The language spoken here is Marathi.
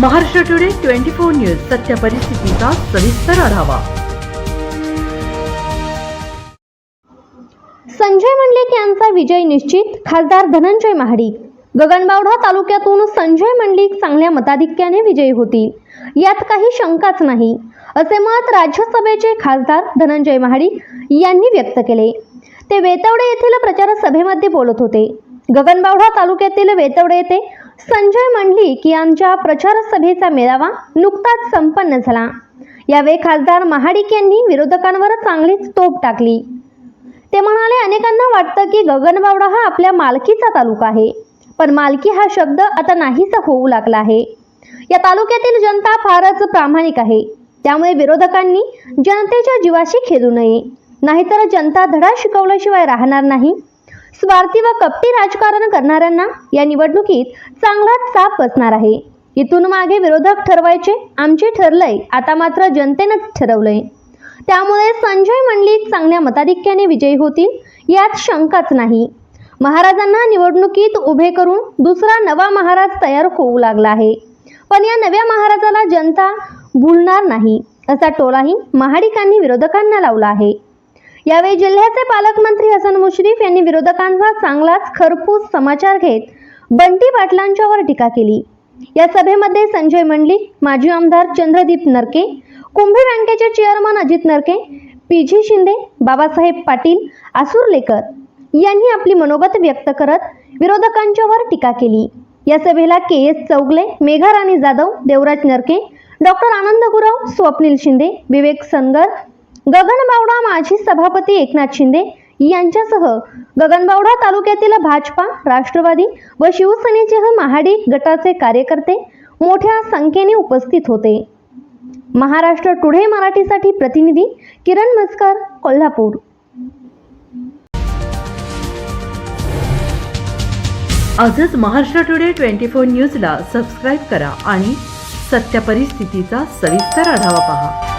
Maharashtra today twenty four news सत्य परिस्थितीचा सविस्तर आढावा. संजय मंडलिक यांचा विजय निश्चित खासदार धनंजय महाडिक. गगनबावडा तालुक्यातून संजय मंडलिक चांगल्या मताधिक्याने विजयी होतील यात काही शंकाच नाही असे मत राज्यसभेचे खासदार धनंजय महाडिक यांनी व्यक्त केले. ते वेतवडे येथील प्रचार सभेमध्ये बोलत होते. गगनबावडा तालुक्यातील वेतवडे येथे संजय मंडलिक यांच्या प्रचार सभेचा मेळावा नुकताच संपन्न झाला. यावेळी खासदार महाडिक यांनी विरोधकांवर चांगलीच तोप टाकली. ते म्हणाले अनेकांना वाटतं की गगनबावडा हा आपल्या मालकीचा तालुका आहे पण मालकी हा शब्द आता नाहीसा होऊ लागला आहे. या तालुक्यातील जनता फारच प्रामाणिक आहे. त्यामुळे विरोधकांनी जनतेच्या जीवाशी खेळू नये. नाहीतर जनता धडा शिकवल्याशिवाय राहणार नाही. स्वार्थी व कपटी राजकारण करणाऱ्यांना या निवडणुकीत चांगलाच साप बसणार आहे. इथून मागे विरोधक ठरवायचे आमचे ठरलंय आता मात्र जनतेनंच ठरवलंय. त्यामुळे संजय मंडलिक चांगल्या मताधिक्याने विजयी होतील यात शंकाच नाही. महाराजांना निवडणुकीत उभे करून दुसरा नवा महाराज तयार होऊ लागला आहे. पण या नव्या महाराजाला जनता भुलणार नाही असा टोलाही महाडिकांनी विरोधकांना लावला आहे. यावेळी जिल्ह्याचे पालकमंत्री हसन मुश्रीफ यांनी विरोधकांचा चांगलाच खरपूस समाचार घेत बंटी पाटलांच्यावर टीका केली. या सभेमध्ये संजय मंडलिक माजी आमदार चंद्रदीप नरके कुंभी बँकेचे chairman Ajit Narke P G Shinde Babasaheb Patil Asurlekar यांनी आपली मनोगत व्यक्त करत विरोधकांच्यावर टीका केली. या सभेला K S Chougale Megharani Jadhav Devraj Narke doctor Anand Gurav Swapnil Shinde Vivek Sangar Gaganbawada माजी सभापती एकनाथ शिंदे यांच्यासह गगनबावडा तालुक्यातील भाजपा राष्ट्रवादी व शिवसेनेचे महाडी गटाचे कार्यकर्ते मोठ्या संख्येने उपस्थित होते. महाराष्ट्र टुडे मराठीसाठी प्रतिनिधी किरण मस्कर कोल्हापूर. आजच महाराष्ट्र टुडे ट्वेंटी फोर न्यूजला सबस्क्राईब करा आणि सत्य परिस्थितीचा सविस्तर आढावा पहा.